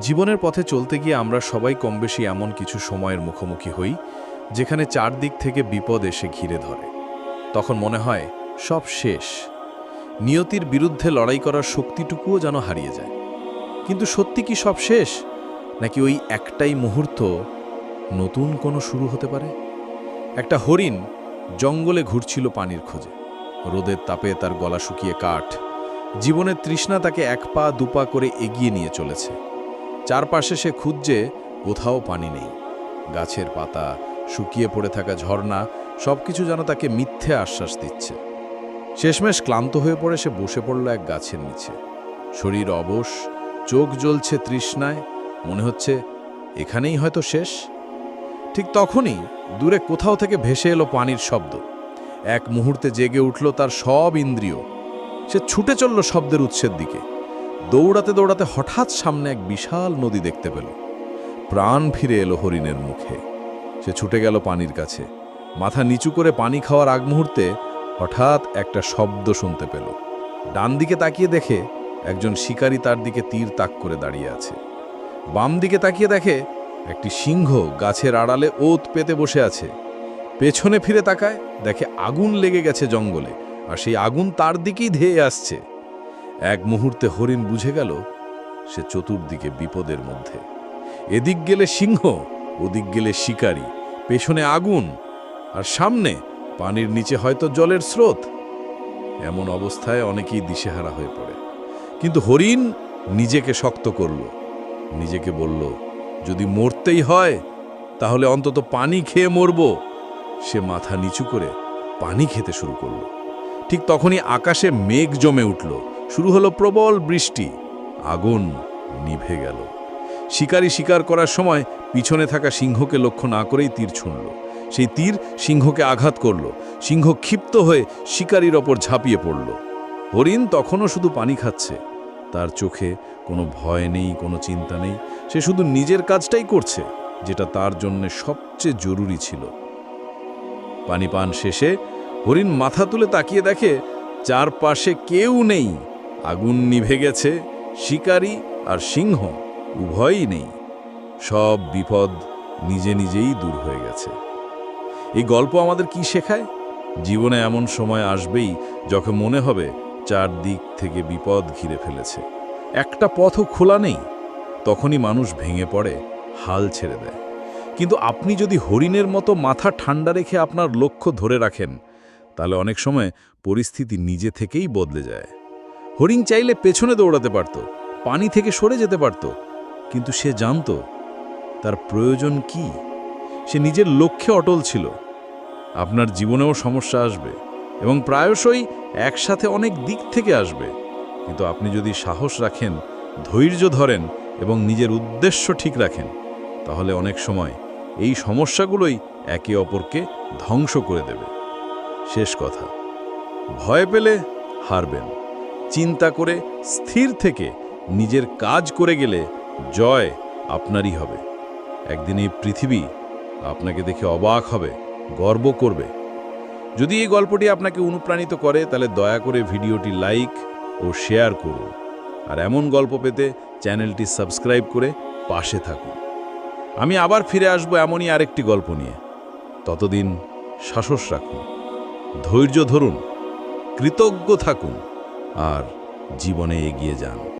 জীবনের পথে চলতে গিয়ে আমরা সবাই কমবেশি এমন কিছু সময়ের মুখোমুখি হই, যেখানে চারদিক থেকে বিপদ এসে ঘিরে ধরে। তখন মনে হয়, সব শেষ। নিয়তির বিরুদ্ধে লড়াই করার শক্তিটুকুও যেন হারিয়ে যায়। কিন্তু সত্যি কি সব শেষ? নাকি ওই একটাই মুহূর্ত নতুন কোনো শুরু হতে পারে? একটা হরিণ জঙ্গলে ঘুরছিল পানির খোঁজে। রোদের তাপে তার গলা শুকিয়ে কাঠ। জীবনের তৃষ্ণা তাকে এক পা দুপা করে এগিয়ে নিয়ে চলেছে। চারপাশে সে খুঁজছে, কোথাও পানি নেই। গাছের পাতা, শুকিয়ে পড়ে থাকা ঝর্ণা, সবকিছু যেন তাকে মিথ্যে আশ্বাস দিচ্ছে। শেষমেশ ক্লান্ত হয়ে পড়ে সে বসে পড়ল এক গাছের নিচে। শরীর অবশ, চোখ জ্বলছে তৃষ্ণায়, মনে হচ্ছে এখানেই হয়তো শেষ। ঠিক তখনই দূরে কোথাও থেকে ভেসে এলো পানির শব্দ। এক মুহূর্তে জেগে উঠল তার সব ইন্দ্রিয়। সে ছুটে চলল শব্দের উৎসের দিকে। দৌড়াতে দৌড়াতে হঠাৎ সামনে এক বিশাল নদী দেখতে পেল। প্রাণ ফিরে এলো হরিণের মুখে। সে ছুটে গেল পানির কাছে। মাথা নিচু করে পানি খাওয়ার আগ মুহূর্তে হঠাৎ একটা শব্দ শুনতে পেল। ডান দিকে তাকিয়ে দেখে একজন শিকারী তার দিকে তীর তাক করে দাঁড়িয়ে আছে। বাম দিকে তাকিয়ে দেখে একটি সিংহ গাছের আড়ালে ওত পেতে বসে আছে। পেছনে ফিরে তাকায় দেখে আগুন লেগে গেছে জঙ্গলে, আর সেই আগুন তার দিকেই ধেয়ে আসছে। এক মুহূর্তে হরিণ বুঝে গেল সে চতুর্দিকে বিপদের মধ্যে। এদিক গেলে সিংহ, ওদিক গেলে শিকারী, পেছনে আগুন, আর সামনে পানির নিচে হয়তো জলের স্রোত। এমন অবস্থায় অনেকেই দিশেহারা হয়ে পড়ে। কিন্তু হরিণ নিজেকে শক্ত করল। নিজেকে বলল, যদি মরতেই হয়, তাহলে অন্তত পানি খেয়ে মরব। সে মাথা নিচু করে পানি খেতে শুরু করল। ঠিক তখনই আকাশে মেঘ জমে উঠল। শুরু হলো প্রবল বৃষ্টি। আগুন নিভে গেল। শিকারী শিকার করার সময় পিছনে থাকা সিংহকে লক্ষ্য না করেই তীর ছুঁড়ল। সেই তীর সিংহকে আঘাত করল। সিংহ ক্ষিপ্ত হয়ে শিকারীর ওপর ঝাঁপিয়ে পড়ল। হরিণ তখনও শুধু পানি খাচ্ছে। তার চোখে কোনো ভয় নেই, কোনো চিন্তা নেই। সে শুধু নিজের কাজটাই করছে, যেটা তার জন্য সবচেয়ে জরুরি ছিল। পানি পান শেষে হরিণ মাথা তুলে তাকিয়ে দেখে, চারপাশে কেউ নেই। আগুন নিভে গেছে, শিকারী আর সিংহ উভয়ই নেই। সব বিপদ নিজে নিজেই দূর হয়ে গেছে। এই গল্প আমাদের কি শেখায়? জীবনে এমন সময় আসবেই যখন মনে হবে চারদিক থেকে বিপদ ঘিরে ফেলেছে। একটা পথও খোলা নেই, তখনই মানুষ ভেঙে পড়ে, হাল ছেড়ে দেয়। কিন্তু আপনি যদি হরিণের মতো মাথা ঠান্ডা রেখে আপনার লক্ষ্য ধরে রাখেন, তাহলে অনেক সময় পরিস্থিতি নিজে থেকেই বদলে যায়। হরিণ চাইলে পেছনে দৌড়াতে পারত, পানি থেকে সরে যেতে পারত, কিন্তু সে জানত তার প্রয়োজন কি। সে নিজের লক্ষ্যে অটল ছিল। আপনার জীবনেও সমস্যা আসবে এবং প্রায়শই একসাথে অনেক দিক থেকে আসবে। কিন্তু আপনি যদি সাহস রাখেন, ধৈর্য ধরেন এবং নিজের উদ্দেশ্য ঠিক রাখেন, তাহলে অনেক সময় এই সমস্যাগুলোই একে অপরকে ধ্বংস করে দেবে। শেষ কথা, ভয় পেলে হারবেন। চিন্তা করে স্থির থেকে নিজের কাজ করে গেলে জয় আপনারই হবে। একদিন এই পৃথিবী আপনাকে দেখে অবাক হবে, গর্ব করবে। যদি এই গল্পটি আপনাকে অনুপ্রাণিত করে, তাহলে দয়া করে ভিডিওটি লাইক ও শেয়ার করুন। আর এমন গল্প পেতে চ্যানেলটি সাবস্ক্রাইব করে পাশে থাকুন। আমি আবার ফিরে আসব এমনই আরেকটি গল্প নিয়ে। ততদিন সাহস রাখুন, ধৈর্য ধরুন, কৃতজ্ঞ থাকুন। আর জীবনে এগিয়ে যান।